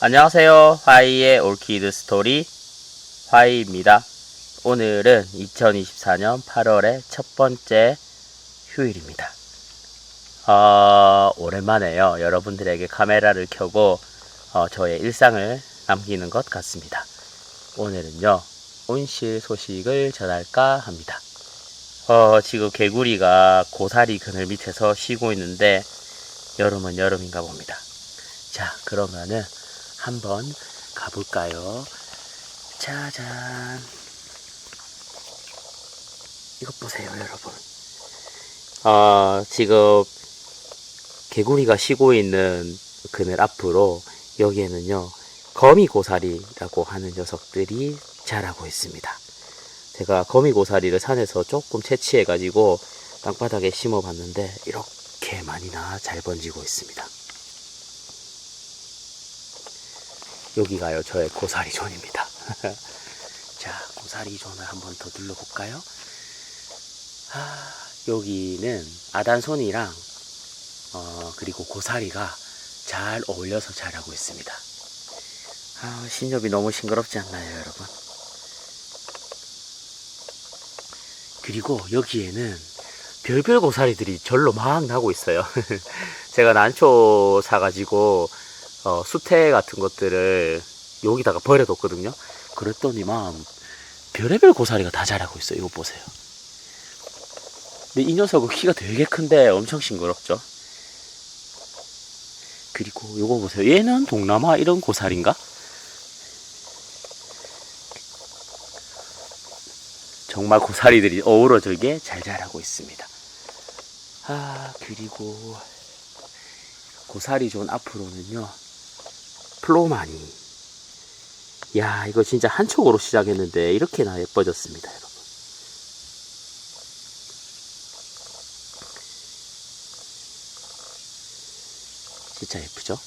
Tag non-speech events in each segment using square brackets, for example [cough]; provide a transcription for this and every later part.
안녕하세요. 화이의 올키드 스토리 화이입니다. 오늘은 2024년 8월의 첫 번째 휴일입니다. 어, 오랜만에요. 여러분들에게 카메라를 켜고 어, 저의 일상을 남기는 것 같습니다. 오늘은요, 온실 소식을 전할까 합니다. 어, 지금 개구리가 고사리 그늘 밑에서 쉬고 있는데 여름은 여름인가 봅니다. 자, 그러면은 한번 가볼까요? 짜잔. 이것 보세요, 여러분. 아, 지금 개구리가 쉬고 있는 그늘 앞으로 여기에는요, 거미고사리라고 하는 녀석들이 자라고 있습니다. 제가 거미고사리를 산에서 조금 채취해가지고 땅바닥에 심어봤는데 이렇게 많이나 잘 번지고 있습니다. 여기가요 저의 고사리존입니다. [laughs] 자 고사리존을 한번 더 눌러볼까요? 아, 여기는 아단손이랑 어, 그리고 고사리가 잘 어울려서 자라고 있습니다. 아, 신엽이 너무 싱그럽지 않나요, 여러분? 그리고 여기에는 별별 고사리들이 절로 막 나고 있어요. [laughs] 제가 난초 사가지고 어, 수태 같은 것들을 여기다가 버려뒀거든요. 그랬더니만 별의별 고사리가 다 자라고 있어요. 이거 보세요. 근데 이 녀석은 키가 되게 큰데 엄청 싱그럽죠. 그리고 이거 보세요. 얘는 동남아 이런 고사리인가? 정말 고사리들이 어우러지게 잘 자라고 있습니다. 아, 그리고 고사리 존 앞으로는요, 플로마니. 야, 이거 진짜 한 촉으로 시작했는데 이렇게나 예뻐졌습니다, 여러분. 진짜 예쁘죠?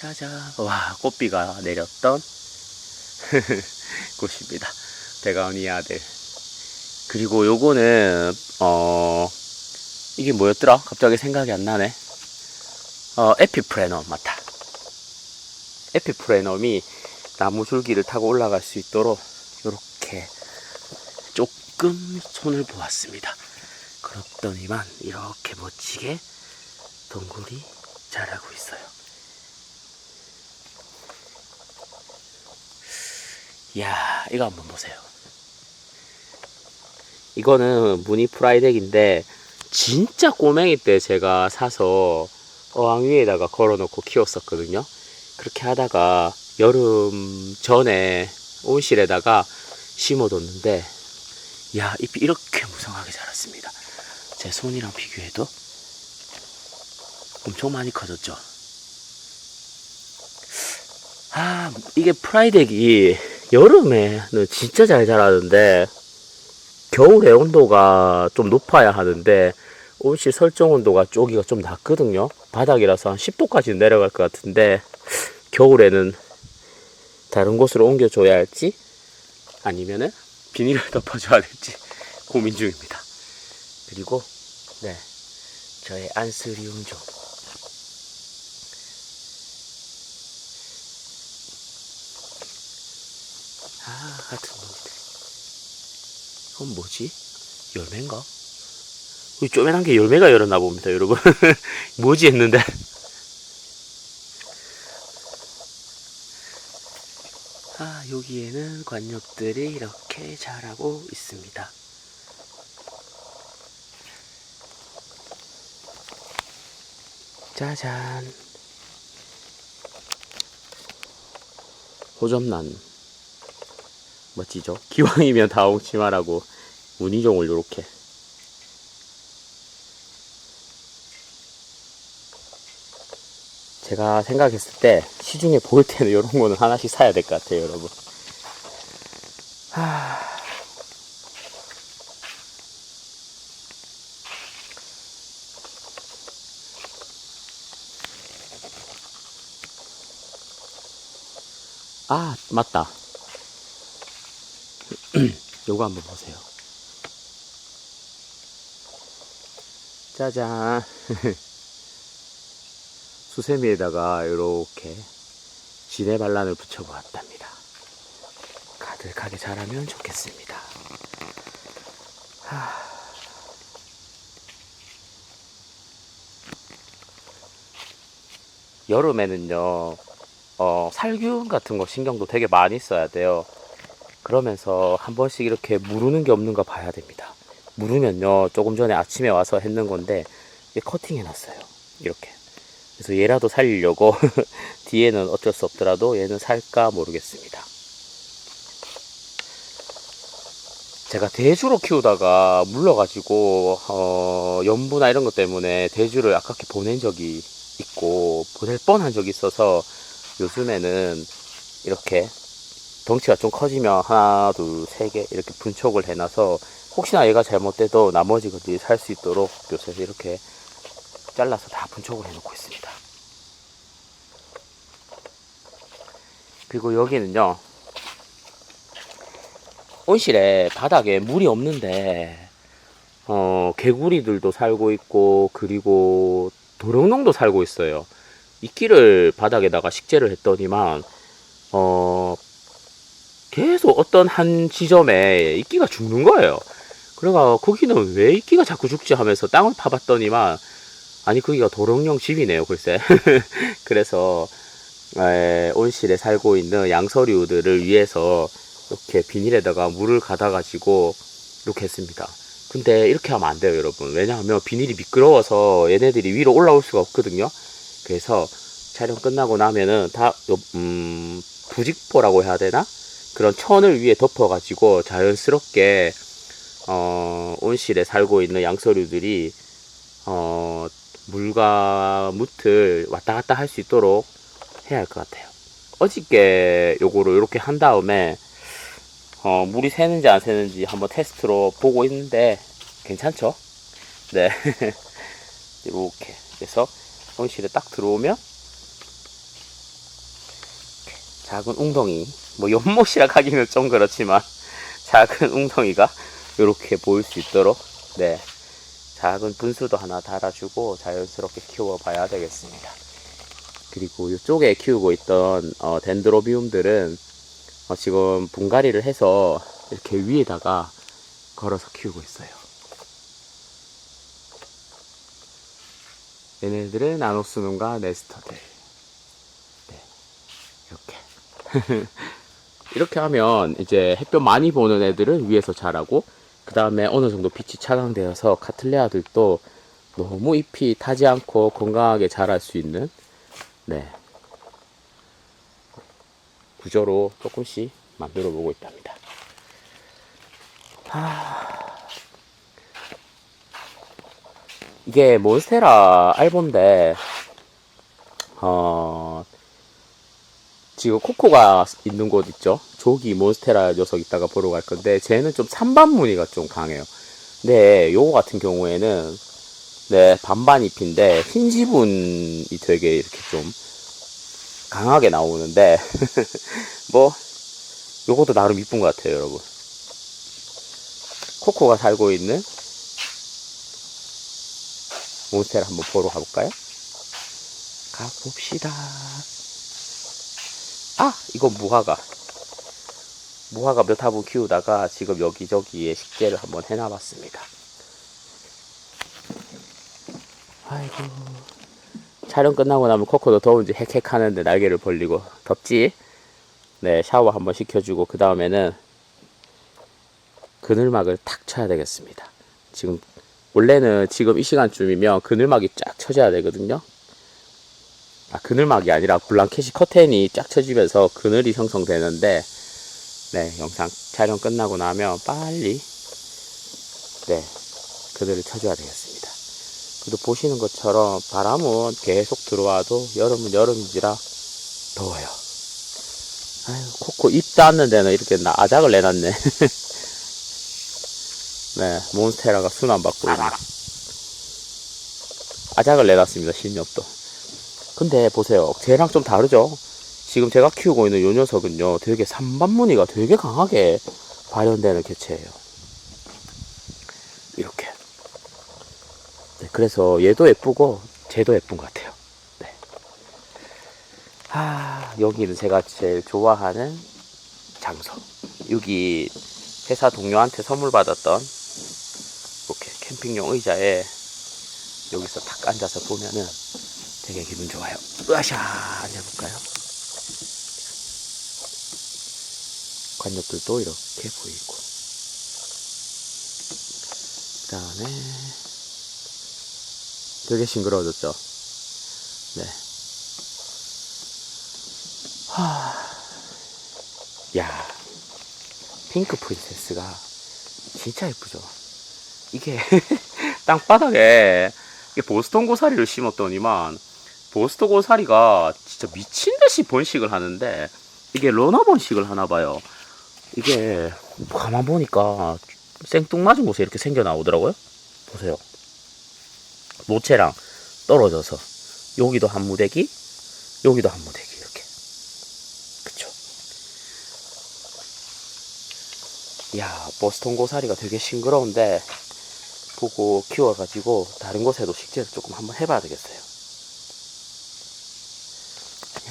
짜잔. 와, 꽃비가 내렸던 [laughs] 꽃입니다. 대가온이 아들. 그리고 요거는, 어, 이게 뭐였더라? 갑자기 생각이 안 나네. 어, 에피프레넘 맞다. 에피프레넘이 나무 줄기를 타고 올라갈 수 있도록 이렇게 조금 손을 보았습니다. 그렇더니만 이렇게 멋지게 동굴이 자라고 있어요. 이야, 이거 한번 보세요. 이거는 무늬 프라이덱인데 진짜 꼬맹이 때 제가 사서 어항 위에다가 걸어놓고 키웠었거든요. 그렇게 하다가 여름 전에 온실에다가 심어뒀는데, 야, 잎이 이렇게 무성하게 자랐습니다. 제 손이랑 비교해도 엄청 많이 커졌죠. 아, 이게 프라이덱이 여름에는 진짜 잘 자라는데, 겨울에 온도가 좀 높아야 하는데 온실 설정 온도가 쪼기가 좀 낮거든요. 바닥이라서 한 10도까지 내려갈 것 같은데 겨울에는 다른 곳으로 옮겨줘야 할지 아니면은 비닐을 [laughs] 덮어줘야 될지 고민 중입니다. 그리고 네 저의 안스리움종 아 같은 놈들 이건 뭐지? 열매인가? 이 쪼매난 게 열매가 열었나 봅니다, 여러분. [laughs] 뭐지 했는데. 아, 여기에는 관엽들이 이렇게 자라고 있습니다. 짜잔. 호접란. 멋지죠? 기왕이면 다홍치마라고 무늬종을 요렇게. 제가 생각했을 때 시중에 볼 때는 이런 거는 하나씩 사야 될 것 같아요 여러분. 하... 아 맞다 [clears throat] 요거 한번 보세요. 짜잔. [laughs] 수세미에다가 이렇게 진해 반란을 붙여보았답니다. 가득하게 자라면 좋겠습니다. 하... 여름에는요, 어, 살균 같은 거 신경도 되게 많이 써야 돼요. 그러면서 한 번씩 이렇게 무르는 게 없는가 봐야 됩니다. 무르면요, 조금 전에 아침에 와서 했는 건데, 이게 커팅 해 놨어요. 이렇게. 그래서 얘라도 살리려고, [laughs] 뒤에는 어쩔 수 없더라도 얘는 살까 모르겠습니다. 제가 대주로 키우다가 물러가지고, 어, 연부나 이런 것 때문에 대주를 아깝게 보낸 적이 있고, 보낼 뻔한 적이 있어서, 요즘에는 이렇게 덩치가 좀 커지면 하나, 둘, 세 개 이렇게 분촉을 해놔서 혹시나 얘가 잘못돼도 나머지 것들이 살 수 있도록 요새 이렇게 잘라서 다 분촉을 해놓고 있습니다. 그리고 여기는요, 온실에 바닥에 물이 없는데, 어, 개구리들도 살고 있고, 그리고 도롱뇽도 살고 있어요. 이끼를 바닥에다가 식재를 했더니만, 어, 계속 어떤 한 지점에 이끼가 죽는 거예요. 그래가 거기는 왜 이끼가 자꾸 죽지 하면서 땅을 파봤더니만 아니 거기가 도롱뇽 집이네요 글쎄. [laughs] 그래서 에, 온실에 살고 있는 양서류들을 위해서 이렇게 비닐에다가 물을 가다 가지고 이렇게 했습니다. 근데 이렇게 하면 안 돼요 여러분. 왜냐하면 비닐이 미끄러워서 얘네들이 위로 올라올 수가 없거든요. 그래서 촬영 끝나고 나면은 다 요, 음, 부직포라고 해야 되나 그런 천을 위에 덮어가지고 자연스럽게 어, 온실에 살고 있는 양서류들이 어, 물과 묻을 왔다 갔다 할 수 있도록 해야 할 것 같아요. 어저께 요거를 이렇게 한 다음에 어, 물이 새는지 안 새는지 한번 테스트로 보고 있는데 괜찮죠? 네. [laughs] 이렇게 그래서 온실에 딱 들어오면 작은 웅덩이 뭐 연못이라 하기는 좀 그렇지만 [laughs] 작은 웅덩이가 이렇게 보일 수 있도록 네 작은 분수도 하나 달아주고 자연스럽게 키워봐야 되겠습니다. 그리고 이쪽에 키우고 있던 어, 덴드로비움들은 어, 지금 분갈이를 해서 이렇게 위에다가 걸어서 키우고 있어요. 얘네들은 아노스눔과 네스터들. 네, 이렇게. [laughs] 이렇게 하면 이제 햇볕 많이 보는 애들은 위에서 자라고 그 다음에 어느 정도 빛이 차광되어서 카틀레아들도 너무 잎이 타지 않고 건강하게 자랄 수 있는 네 구조로 조금씩 만들어 보고 있답니다. 하... 이게 몬스테라 알본데 어 지금 코코가 있는 곳 있죠? 조기 몬스테라 녀석 있다가 보러 갈 건데 쟤는 좀 산반 무늬가 좀 강해요. 근데 요거 같은 경우에는 네 반반 잎인데 흰 지분이 되게 이렇게 좀 강하게 나오는데 [laughs] 뭐 요것도 나름 이쁜 것 같아요 여러분. 코코가 살고 있는 몬스테라 한번 보러 가볼까요? 가봅시다. 아! 이건 무화과. 무화과 몇 화분 키우다가 지금 여기저기에 식재를 한번 해놔봤습니다. 아이고. 촬영 끝나고 나면 코코도 더운지 헥헥 하는데 날개를 벌리고 덥지? 네, 샤워 한번 시켜주고 그 다음에는 그늘막을 탁 쳐야 되겠습니다. 지금 원래는 지금 이 시간쯤이면 그늘막이 쫙 쳐져야 되거든요. 아, 그늘막이 아니라 블랑켓이 커튼이 쫙 쳐지면서 그늘이 형성되는데 네 영상 촬영 끝나고 나면 빨리 네 그늘을 쳐줘야 되겠습니다. 그래도 보시는 것처럼 바람은 계속 들어와도 여름은 여름인지라 더워요. 아유 코코 입 닿는 데는 이렇게 나 아작을 내놨네. [laughs] 네 몬스테라가 순환 받고 있네. 아작을 내놨습니다 신엽도 근데 보세요. 쟤랑 좀 다르죠? 지금 제가 키우고 있는 요 녀석은요, 되게 산반무늬가 되게 강하게 발현되는 개체예요. 이렇게. 네, 그래서 얘도 예쁘고, 쟤도 예쁜 것 같아요. 네. 여기는 제가 제일 좋아하는 장소. 여기 회사 동료한테 선물 받았던 이렇게 캠핑용 의자에 여기서 탁 앉아서 보면은 되게 기분 좋아요. 으아샤 앉아볼까요? 관역들도 이렇게 보이고 그 다음에 되게 싱그러워졌죠? 네. 하... 야, 핑크 프린세스가 진짜 예쁘죠? 이게 [laughs] 땅바닥에 보스턴 고사리를 심었더니만 보스턴 고사리가 진짜 미친 듯이 번식을 하는데 이게 러너 번식을 하나 봐요. 이게 가만 보니까 생뚱맞은 곳에 이렇게 생겨 나오더라고요. 보세요. 노체랑 떨어져서 여기도 한 무대기, 여기도 한 무대기 이렇게. 그쵸? 야, 보스턴 고사리가 되게 싱그러운데 보고 키워가지고 다른 곳에도 식재를 조금 한번 해봐야 되겠어요.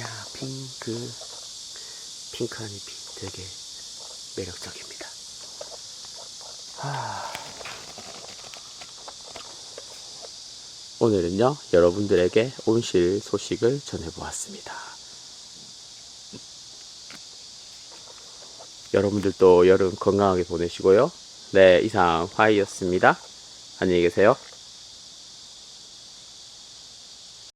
야, 핑크, 핑크한 잎이 되게 매력적입니다. 하... 오늘은요, 여러분들에게 온실 소식을 전해보았습니다. 여러분들도 여름 건강하게 보내시고요. 네, 이상 화이였습니다. 안녕히 계세요.